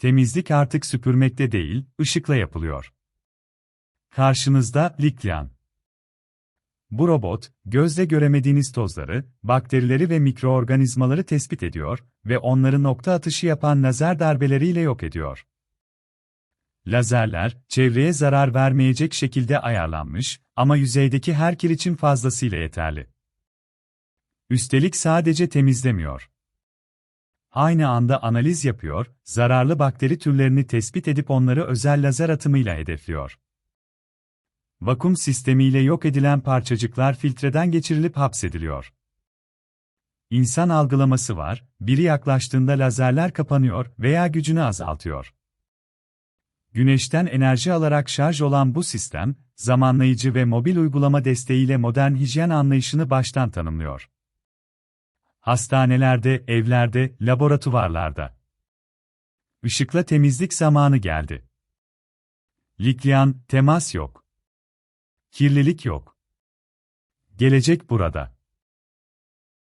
temizlik artık süpürmekte değil, ışıkla yapılıyor. Karşınızda Likyan. Bu robot, gözle göremediğiniz tozları, bakterileri ve mikroorganizmaları tespit ediyor ve onları nokta atışı yapan lazer darbeleriyle yok ediyor. Lazerler, çevreye zarar vermeyecek şekilde ayarlanmış ama yüzeydeki her kir için fazlasıyla yeterli. Üstelik sadece temizlemiyor. Aynı anda analiz yapıyor, zararlı bakteri türlerini tespit edip onları özel lazer atımıyla hedefliyor. Vakum sistemiyle yok edilen parçacıklar filtreden geçirilip hapsediliyor. İnsan algılaması var, biri yaklaştığında lazerler kapanıyor veya gücünü azaltıyor. Güneşten enerji alarak şarj olan bu sistem, zamanlayıcı ve mobil uygulama desteğiyle modern hijyen anlayışını baştan tanımlıyor. Hastanelerde, evlerde, laboratuvarlarda. Işıkla temizlik zamanı geldi. Likyan, temas yok. Kirlilik yok. Gelecek burada.